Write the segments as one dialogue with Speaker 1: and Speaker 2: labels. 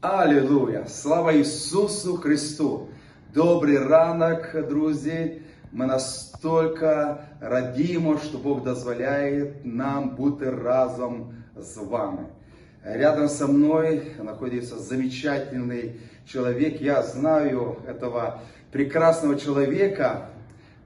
Speaker 1: Алілуя! Слава Ісусу Христу! Добрий ранок, друзі! Ми настільки радіємо, що Бог дозволяє нам бути разом з вами. Рядом со мной находится замечательный человек. Я знаю этого прекрасного человека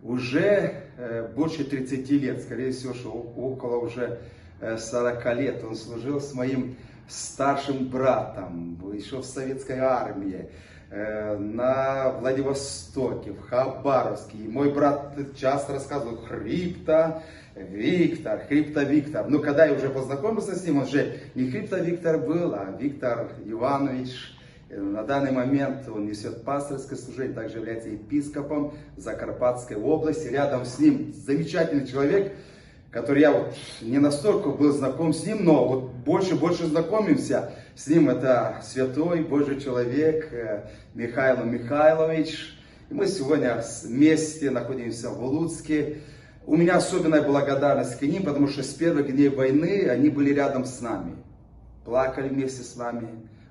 Speaker 1: уже э, больше 30 лет, скорее всего, что о- около уже э, 40 лет. Он служил с моим старшим братом, еще в советской армии, э, на Владивостоке, в Хабаровске. И мой брат часто рассказывал Хрипта, Виктор, Хрипта Виктор. Но когда я уже познакомился с ним, он уже не Хрипта Виктор был, а Виктор Иванович. Э, На данный момент он несет пасторское служение, также является епископом Закарпатской области. Рядом с ним замечательный человек, который я вот не настолько был знаком с ним, но вот больше-больше знакомимся с ним. Это святой Божий человек э, Михаил Михайлович. И мы сегодня вместе находимся в Луцке. У меня особенная благодарность к ним, потому что с первых дней войны они были рядом с нами. Плакали вместе с нами,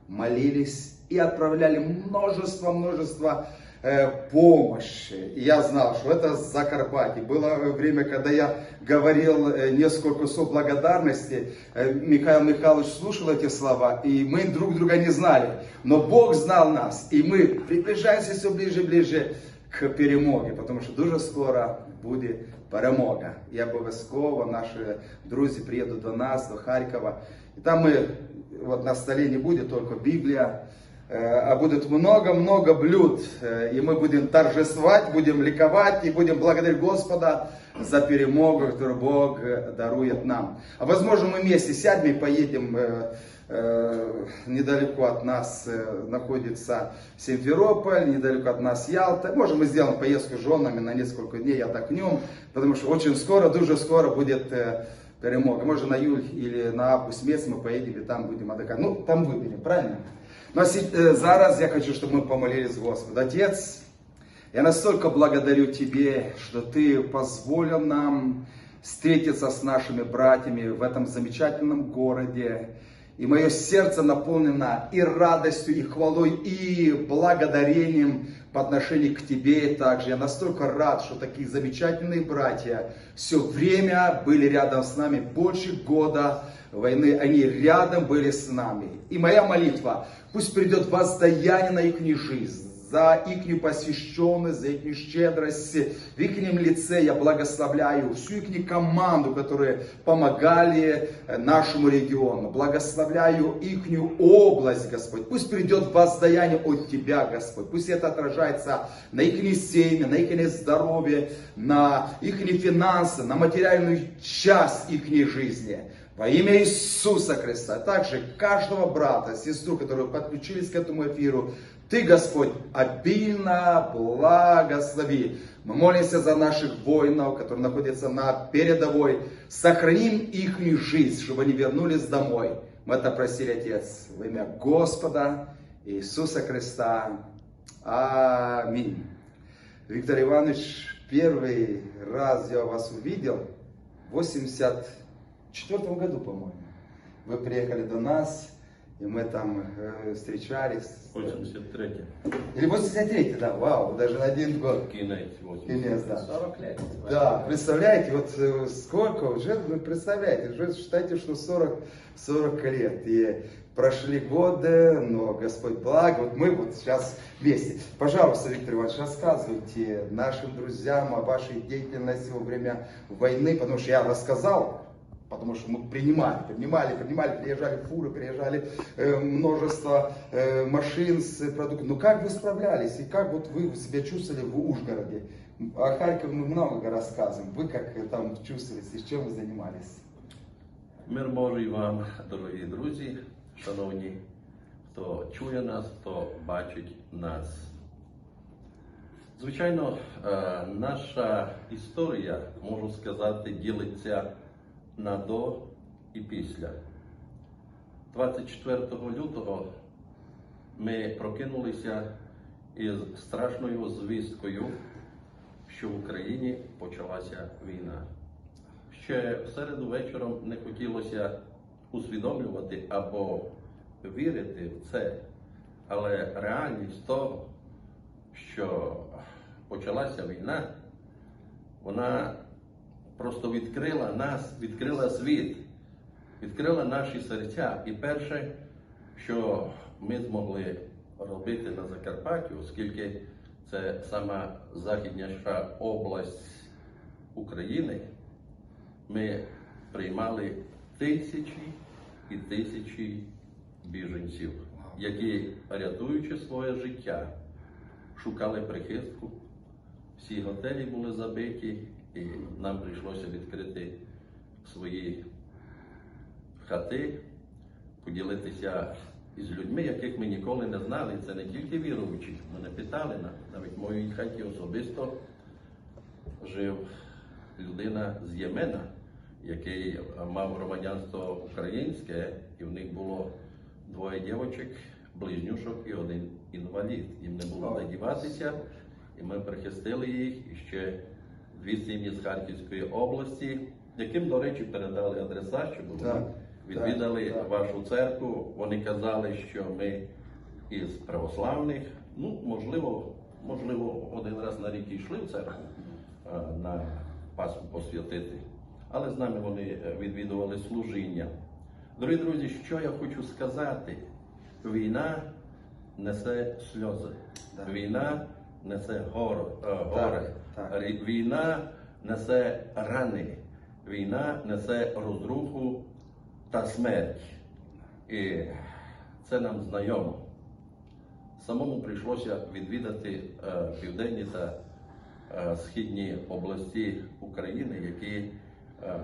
Speaker 1: молились и отправляли множество-множество э, помощи. И я знал, что это Закарпатье. Было время, когда я говорил э, несколько слов благодарности. Э, Михаил Михайлович слушал эти слова, и мы друг друга не знали. Но Бог знал нас, и мы приближаемся все ближе и ближе к перемогі, тому що дуже скоро буде перемога. І обов'язково наші друзі приїдуть до нас, до Харкова. І там ми, вот на столі не буде тільки Біблія, э, а будет много-много блюд. Э, И мы будем торжествовать, будем ликовать и будем благодарить Господа за перемогу, которую Бог э, дарует нам. А возможно мы вместе сядем и поедем э, э, недалеко от нас э, находится Симферополь, недалеко от нас Ялта. Может, мы сделаем поездку с женами на несколько дней отдохнем, потому что очень скоро, дуже скоро будет э, перемога. Может, на июль или на август месяц мы поедем и там будем отдыхать. Ну, там выберем, правильно? Но э, зараз я хочу, чтобы мы помолились Господу. Отец, я настолько благодарю Тебе, что Ты позволил нам встретиться с нашими братьями в этом замечательном городе. И мое сердце наполнено и радостью, и хвалой, и благодарением по отношению к Тебе также. Я настолько рад, что такие замечательные братья все время были рядом с нами, больше года войны, они рядом были с нами. И моя молитва, пусть придет воздаяние на их жизнь, за их посвященность, за их щедрость. В их лице я благословляю всю их команду, которые помогали э, нашему региону. Благословляю их область, Господь. Пусть придет воздаяние от Тебя, Господь. Пусть это отражается на их семьи, на их здоровье, на их финансы, на материальную часть их жизни. Во имя Иисуса Христа, а также каждого брата, сестру, которые подключились к этому эфиру, Ты, Господь, обильно благослови. Мы молимся за наших воинов, которые находятся на передовой. Сохраним их жизнь, чтобы они вернулись домой. Мы это просили, Отец, во имя Господа Иисуса Христа. Аминь. Виктор Иванович, первый раз я вас увидел в 84 году, по-моему. Вы приехали до нас, и мы там э, встречались.
Speaker 2: 83
Speaker 1: Или 83 да, вау, даже на один год.
Speaker 2: кінець 80.
Speaker 1: Кінець, да.
Speaker 2: 40 лет.
Speaker 1: Да, представляете, вот э, сколько уже, вы представляете, уже считайте, что 40, 40 лет. И прошли годы, но Господь благ, вот мы вот сейчас вместе. Пожалуйста, Виктор Иванович, рассказывайте нашим друзьям о вашей деятельности во время войны, потому что я рассказал, потому что мы принимали, принимали, принимали, приезжали фуры, приезжали э, множество э, машин с продуктами. Ну как вы справлялись и как вот вы себя чувствовали в Ужгороде? О Харькове мы много рассказываем. Вы как э, там чувствовались и чем вы занимались?
Speaker 2: Мир Божий вам, дорогі друзі, шановні, хто чує нас, хто бачить нас. Звичайно, е, наша історія, можу сказати, ділиться на до і після. 24 лютого ми прокинулися із страшною звісткою, що в Україні почалася війна. Ще в середу вечором не хотілося усвідомлювати або вірити в це. Але реальність того, що почалася війна, вона просто відкрила нас, відкрила світ, відкрила наші серця. І перше, що ми змогли робити на Закарпатті, оскільки це сама західніша область України, ми приймали тисячі і тисячі біженців, які, рятуючи своє життя, шукали прихистку. Всі готелі були забиті, і нам прийшлося відкрити свої хати, поділитися із людьми, яких ми ніколи не знали. Це не тільки віруючі. Мене питали, навіть в моїй хаті особисто жив людина з Ємена, який мав громадянство українське, і в них було двоє дівчаток, близнюшок і один інвалід. Їм не було де діватися, і ми прихистили їх і ще дві сім'ї з Харківської області, яким, до речі, передали адреса, щоб вони
Speaker 1: Так,
Speaker 2: відвідали
Speaker 1: так,
Speaker 2: вашу церкву. Вони казали, що ми із православних, ну можливо, можливо, один раз на рік йшли в церкву е, на Пасху посвятити. Але з нами вони е, відвідували служіння. Дорогі друзі, що я хочу сказати? Війна несе сльози. Війна несе горе.
Speaker 1: Так.
Speaker 2: Війна несе рани. Війна несе розруху та смерть. І це нам знайомо. Самому прийшлося відвідати е, південні та е, східні області України, які е,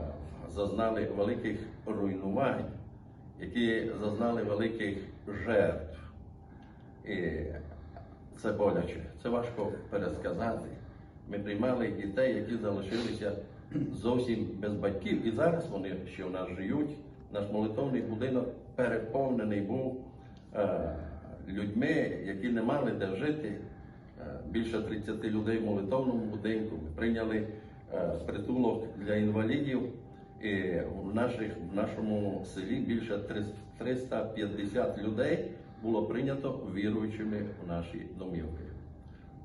Speaker 2: зазнали великих руйнувань, які зазнали великих жертв. І це боляче, це важко пересказати. Ми приймали дітей, які залишилися зовсім без батьків. І зараз вони ще в нас живуть. Наш молитовний будинок переповнений був е, людьми, які не мали де жити. Е, Більше 30 людей в молитовному будинку. Ми прийняли е, притулок для інвалідів. І в, наших, в нашому селі більше 350 людей було прийнято віруючими в наші домівки.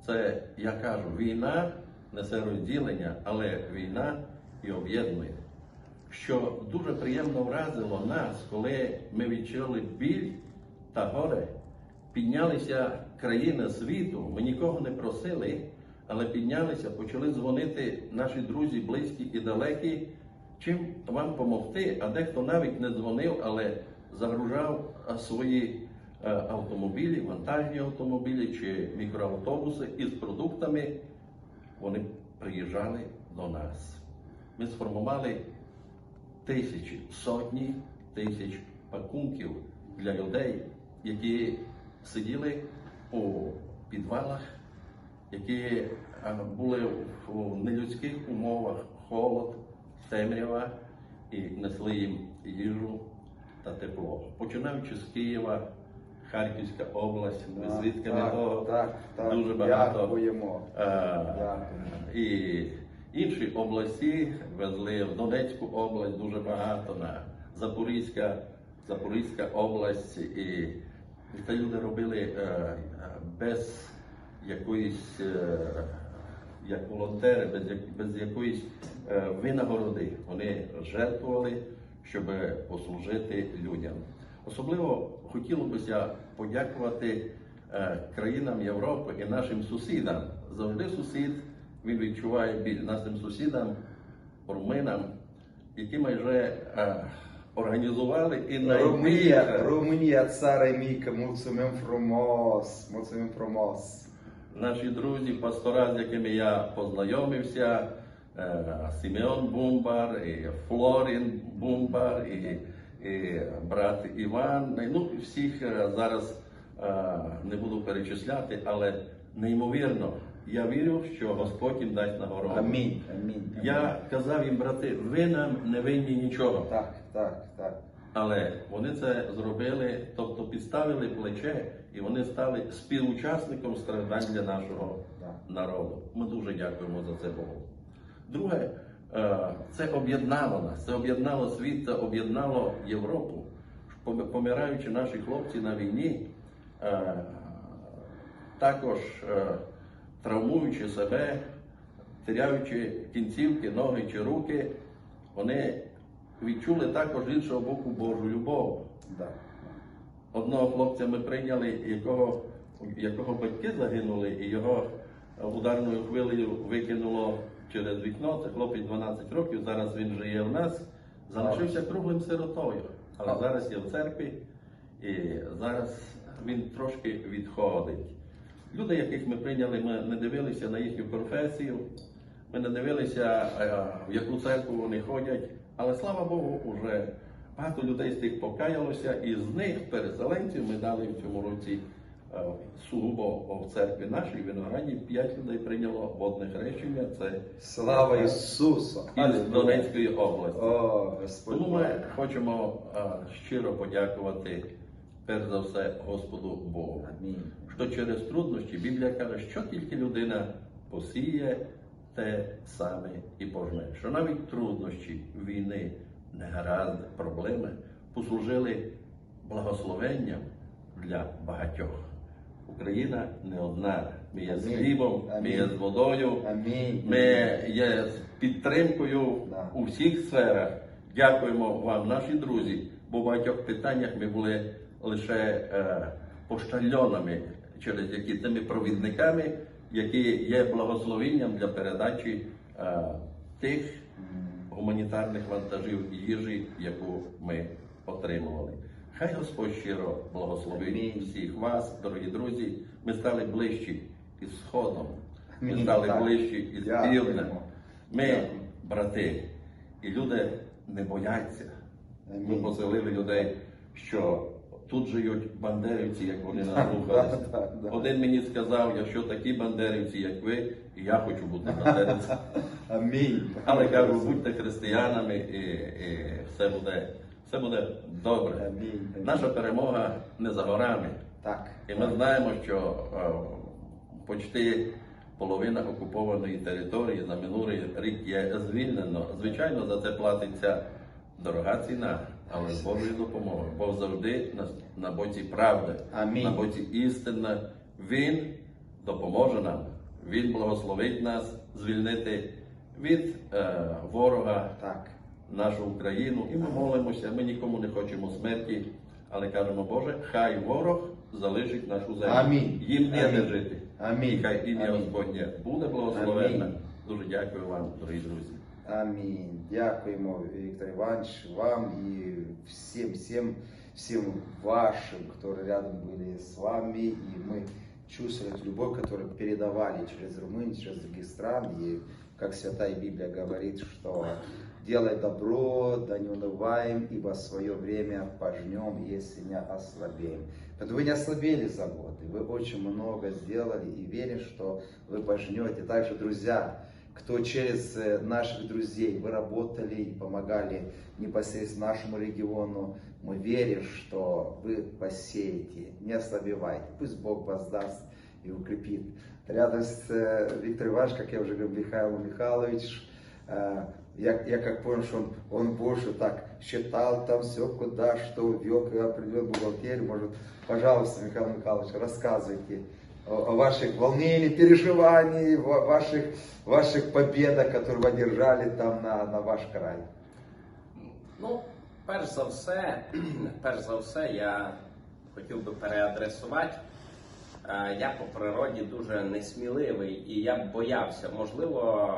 Speaker 2: Це, я кажу, війна несе розділення, але війна і об'єднує. Що дуже приємно вразило нас, коли ми відчули біль та горе, піднялися країни світу, ми нікого не просили, але піднялися, почали дзвонити наші друзі, близькі і далекі, чим вам допомогти, а дехто навіть не дзвонив, але загружав свої автомобілі, вантажні автомобілі чи мікроавтобуси із продуктами. Вони приїжджали до нас. Ми сформували тисячі, сотні тисяч пакунків для людей, які сиділи у підвалах, які е, були в нелюдських умовах, холод, темрява, і несли їм їжу та тепло. Починаючи з Києва, Харківська область, ми свідками
Speaker 1: так,
Speaker 2: того
Speaker 1: так, так.
Speaker 2: дуже багато.
Speaker 1: Дякуємо.
Speaker 2: Е. І інші області везли в Донецьку область дуже багато, на Запорізька, Запорізька область. І, і це люди робили е, е, без якоїсь, е, як волонтери, без, без якоїсь е, винагороди. Вони жертвували, щоб послужити людям. Особливо хотіло б подякувати е, країнам Європи і нашим сусідам. Завжди сусід він відчуває біль нашим сусідам, руминам, які майже е, організували і
Speaker 1: România,
Speaker 2: найбільше
Speaker 1: România, țară mică, mulțumim frumos, mulțumim frumos.
Speaker 2: наші друзі, пастора, з якими я познайомився, е, Сімеон Бумбар, і Флорін Бумбар, і, і брат Іван. Ну, всіх е, зараз е, не буду перечисляти, але неймовірно, я вірю, що Господь їм дасть нагороду.
Speaker 1: Амінь, амінь.
Speaker 2: Я казав їм, брати, ви нам не винні нічого.
Speaker 1: Так, так, так.
Speaker 2: Але вони це зробили, тобто підставили плече, і вони стали співучасником страждань для нашого
Speaker 1: Так.
Speaker 2: народу. Ми дуже дякуємо за це Богу. Друге, це об'єднало нас, це об'єднало світ, це об'єднало Європу. Помираючи наші хлопці на війні, е, також е, травмуючи себе, теряючи кінцівки, ноги чи руки, вони відчули також з іншого боку Божу любов. Одного хлопця ми прийняли, якого, якого батьки загинули, і його ударною хвилею викинуло через вікно. Це хлопець 12 років. Зараз він живе в нас. Залишився круглим сиротою. Але зараз є в церкві, і зараз він трошки відходить. Люди, яких ми прийняли, ми не дивилися на їхню професію, ми не дивилися, е, в яку церкву вони ходять. Але слава Богу, уже багато людей з тих покаялося, і з них, переселенців, ми дали в цьому році сугубо в церкві нашій Винограді п'ять людей прийняло водне хрещення. Це
Speaker 1: Слава Ісусу!
Speaker 2: із Донецької області.
Speaker 1: О, Господь.
Speaker 2: Тому ми хочемо е, щиро подякувати перш за все Господу Богу.
Speaker 1: Амінь.
Speaker 2: Що через труднощі Біблія каже, що тільки людина посіє, те саме і пожне. Що навіть труднощі війни, негаразди, проблеми послужили благословенням для багатьох. Україна не одна. Ми є з хлібом, ми є з водою,
Speaker 1: Амінь.
Speaker 2: ми є з підтримкою
Speaker 1: Да.
Speaker 2: у всіх сферах. Дякуємо вам, наші друзі, бо в багатьох питаннях ми були лише е, поштальонами, через які тими провідниками, які є благословенням для передачі е, тих гуманітарних вантажів їжі, яку ми отримували. Хай Господь щиро благословить всіх вас, дорогі друзі. Ми стали ближчі із Сходом, ми стали ближчі із. Півднем. Ми брати, і люди не бояться. Ми поселили людей, що тут живуть бандерівці, як вони
Speaker 1: да, да.
Speaker 2: Один мені сказав, якщо такі бандерівці, як ви, і я хочу бути бандерівцем.
Speaker 1: Амінь.
Speaker 2: Але кажу, будьте християнами, і, і все буде, все буде добре.
Speaker 1: Амінь. Амінь.
Speaker 2: Наша перемога не за горами.
Speaker 1: Так.
Speaker 2: І ми знаємо, що е, почти половина окупованої території за минулий рік є звільнено. Звичайно, за це платиться дорога ціна, але з Божою допомогою. Бог завжди на, на боці правди,
Speaker 1: Амінь.
Speaker 2: на боці істини. Він допоможе нам, Він благословить нас звільнити від е, ворога
Speaker 1: Так
Speaker 2: нашу Україну, і ми молимося. Ми нікому не хочемо смерті, але кажемо, Боже, хай ворог залишить нашу землю.
Speaker 1: Амінь.
Speaker 2: Їм не
Speaker 1: Амінь.
Speaker 2: де жити.
Speaker 1: Амінь.
Speaker 2: І хай ім'я
Speaker 1: Амінь.
Speaker 2: Господнє буде благословенне.
Speaker 1: Амінь.
Speaker 2: Дуже дякую вам, дорогі друзі.
Speaker 1: Амінь. Дякуємо, Віктор Иванович, вам и всем, всем, всем вашим, которые рядом были с вами. И мы чувствовали эту любовь, которую передавали через Румынию, через других стран. И как Святая Библия говорит, что делай добро, да не унываем, ибо свое время пожнем, если не ослабеем. Поэтому вы не ослабели за годы, вы очень много сделали и верим, что вы пожнете. Также, друзья, кто через э, наших друзей вы работали и помогали непосредственно нашему региону, мы верим, что вы посеете, не ослабевайте. Пусть Бог воздаст и укрепит. Рядом с э, Виктором Ивановичем, как я уже говорил, Михаил Михайлович, э, я, я как понял, что он, он больше так считал там все, куда, что вел, когда придет бухгалтерию, может, пожалуйста, Михаил Михайлович, рассказывайте о, о ваших волнениях, переживаниях, ва- ваших, ваших победах, которые вы одержали там на, на ваш край.
Speaker 3: Ну, перш за все, перш за все, я хотів би переадресувати. Е, Я по природі дуже несміливий і я боявся, можливо,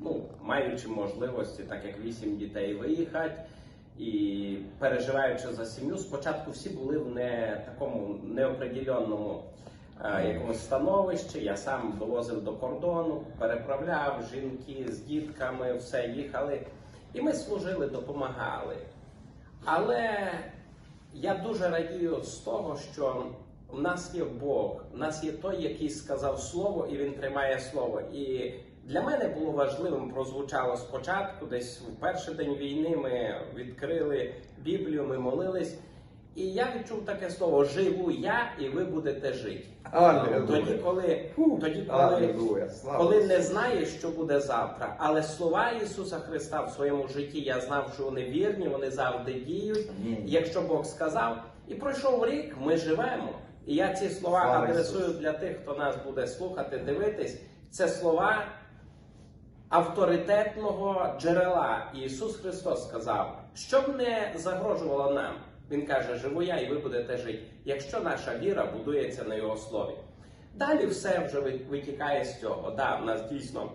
Speaker 3: ну, маючи можливості, так як вісім дітей виїхати і переживаючи за сім'ю, спочатку всі були в не такому неопределеному е, якомусь становищі. Я сам довозив до кордону, переправляв жінки з дітками, все їхали. І ми служили, допомагали. Але я дуже радію з того, що в нас є Бог, в нас є той, який сказав слово, і він тримає слово. І для мене було важливим, прозвучало спочатку, десь в перший день війни ми відкрили Біблію, ми молились. І я відчув таке слово живу я, і ви будете жити.
Speaker 1: Алілуя.
Speaker 3: Тоді, коли, тоді, коли, коли не знаєш, що буде завтра, але слова Ісуса Христа в своєму житті я знав, що вони вірні, вони завжди діють.
Speaker 1: Амінь.
Speaker 3: Якщо Бог сказав, і пройшов рік, ми живемо. І я ці слова
Speaker 1: Слава
Speaker 3: адресую
Speaker 1: Ісусу.
Speaker 3: для тих, хто нас буде слухати, дивитись. Це слова авторитетного джерела. Ісус Христос сказав, щоб не загрожувало нам. Він каже: живу я, і ви будете жити, якщо наша віра будується на його слові. Далі все вже витікає з цього. Да, в нас дійсно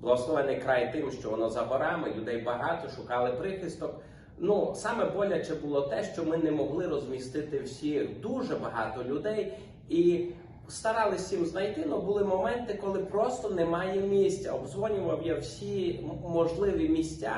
Speaker 3: благословений край тим, що воно за горами, людей багато, шукали прихисток. Ну, саме боляче було те, що ми не могли розмістити всіх дуже багато людей і старались всім знайти. але були моменти, коли просто немає місця. Обдзвонював я всі можливі місця,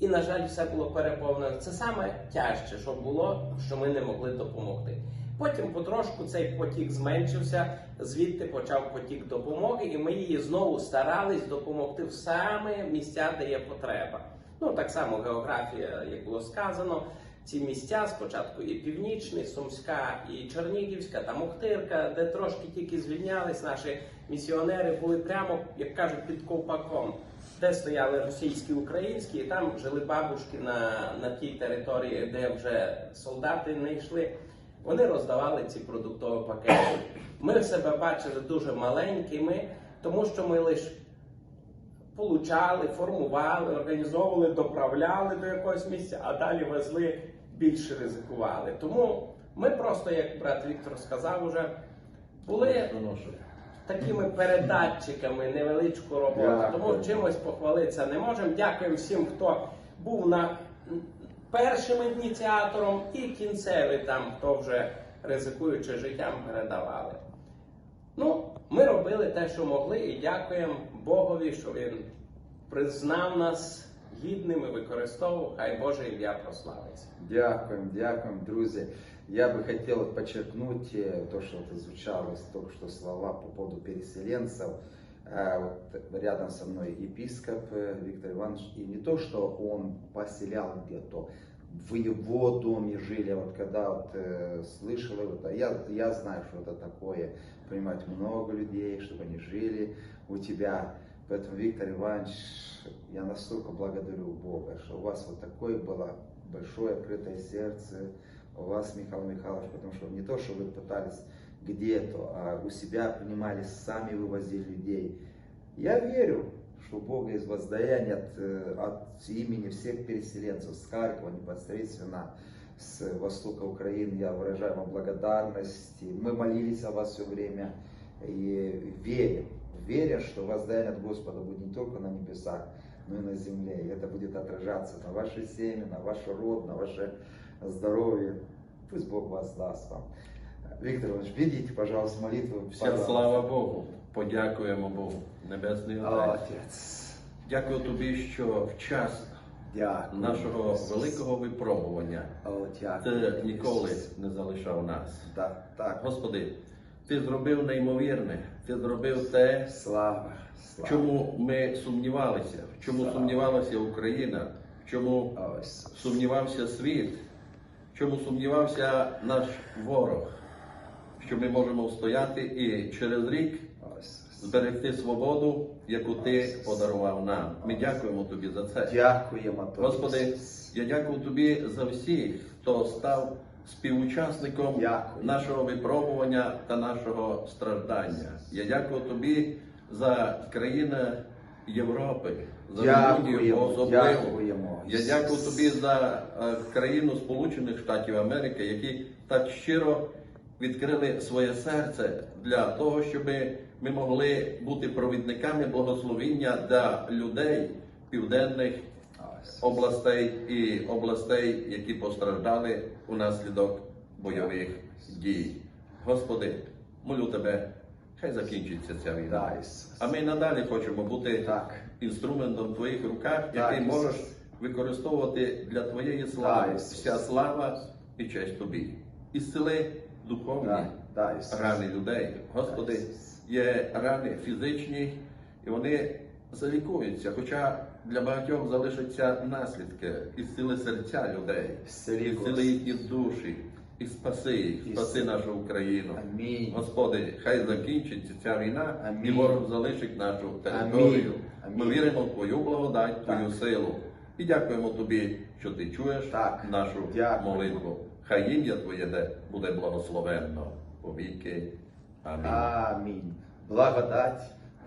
Speaker 3: і, на жаль, все було переповнено. Це саме тяжче, що було, що ми не могли допомогти. Потім потрошку цей потік зменшився, звідти почав потік допомоги, і ми її знову старались допомогти в саме місця, де є потреба. Ну так само географія, як було сказано, ці місця спочатку і Північний, Сумська, і Чернігівська, та Мухтирка, де трошки тільки звільнялись наші місіонери, були прямо, як кажуть, під ковпаком, де стояли російські, українські, і там жили бабушки на, на тій території, де вже солдати не йшли. Вони роздавали ці продуктові пакети. Ми себе бачили дуже маленькими, тому що ми лише получали, формували, організовували, доправляли до якогось місця, а далі везли, більше ризикували. Тому ми просто, як брат Віктор сказав, уже були такими передатчиками невеличку роботу. Тому чимось похвалитися не можемо. Дякуємо всім, хто був на першим ініціатором і кінцевий там, хто вже ризикуючи життям, передавали. Ну, ми робили те, що могли, і дякуємо Богові, що він признав нас гідними, використовував. Хай Боже ім'я прославиться.
Speaker 1: Дякуем, дякуем, друзья. Я бы хотел подчеркнуть э, то, что вот звучало только что слова по поводу переселенцев. Э, Вот рядом со мной епископ э, Виктор Иванович, и не то, что он поселял где-то, в его доме жили, вот когда вот, э, слышал его, да, я, я знаю, что это такое, принимать много людей, чтобы они жили у тебя. Поэтому, Виктор Иванович, я настолько благодарю Бога, что у вас вот такое было большое открытое сердце, у вас, Михаил Михайлович, потому что не то, что вы пытались где-то, а у себя принимали, сами вывозили людей. Я верю, что Бога есть воздаяние от, э, от имени всех переселенцев с Харькова непосредственно, с востока Украины. Я выражаю вам благодарность. Мы молились о вас все время и верим, верим, что воздаяние от Господа будет не только на небесах, но и на земле. И это будет отражаться на вашей семьи, на ваш род, на ваше здоровье. Пусть Бог воздаст вам. Виктор Иванович, ведите, пожалуйста, молитву.
Speaker 2: Вся слава Богу. Подякуємо Богу. Небесний Отець.
Speaker 1: Отець.
Speaker 2: Дякую тобі, що в час
Speaker 1: Дякую.
Speaker 2: нашого великого випробування
Speaker 1: О, дякую.
Speaker 2: ти ніколи не залишав нас.
Speaker 1: Так, так.
Speaker 2: Господи, ти зробив неймовірне, ти зробив те,
Speaker 1: Слава. Слава.
Speaker 2: чому ми сумнівалися, в чому
Speaker 1: Слава.
Speaker 2: сумнівалася Україна, в чому
Speaker 1: О, Ісус.
Speaker 2: сумнівався світ, в чому сумнівався наш ворог, що ми можемо встояти і через рік. Зберегти свободу, яку ти подарував нам. Ми дякуємо тобі за це.
Speaker 1: Дякуємо тобі.
Speaker 2: Господи, я дякую тобі за всіх, хто став співучасником
Speaker 1: Дякую.
Speaker 2: нашого випробування та нашого страждання. Я дякую тобі за країни Європи, за Румунію особливо. Я дякую тобі за е, країну Сполучених Штатів Америки, які так щиро відкрили своє серце для того, щоб ми могли бути провідниками благословіння для людей південних областей і областей, які постраждали унаслідок бойових дій. Господи, молю тебе, хай закінчиться ця війна. А ми надалі хочемо бути
Speaker 1: Так.
Speaker 2: інструментом в твоїх руках, який
Speaker 1: Ісус.
Speaker 2: можеш використовувати для твоєї слави.
Speaker 1: Так,
Speaker 2: Вся слава і честь тобі. Ісцели духовні
Speaker 1: Да, да,
Speaker 2: рани людей. Господи, є рани фізичні, і вони залікуються. Хоча для багатьох залишаться наслідки і сили серця людей, і сили їхні душі, і спаси їх, спаси нашу Україну.
Speaker 1: Амінь.
Speaker 2: Господи, хай закінчиться ця війна, і
Speaker 1: Амінь.
Speaker 2: ворог залишить нашу територію.
Speaker 1: Амінь.
Speaker 2: Ми віримо в Твою благодать,
Speaker 1: Так.
Speaker 2: Твою силу. І дякуємо Тобі, що ти чуєш
Speaker 1: Так.
Speaker 2: нашу
Speaker 1: Дякую.
Speaker 2: молитву. Хай ім'я Твоє де- буде благословенно повіки. Амінь.
Speaker 1: Амінь. Благодать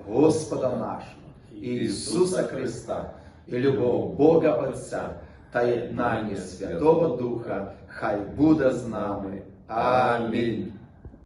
Speaker 1: Господа нашого, Ісуса Христа, і любов Бога Отця та єднання Святого Духа, хай буде з нами. Амінь.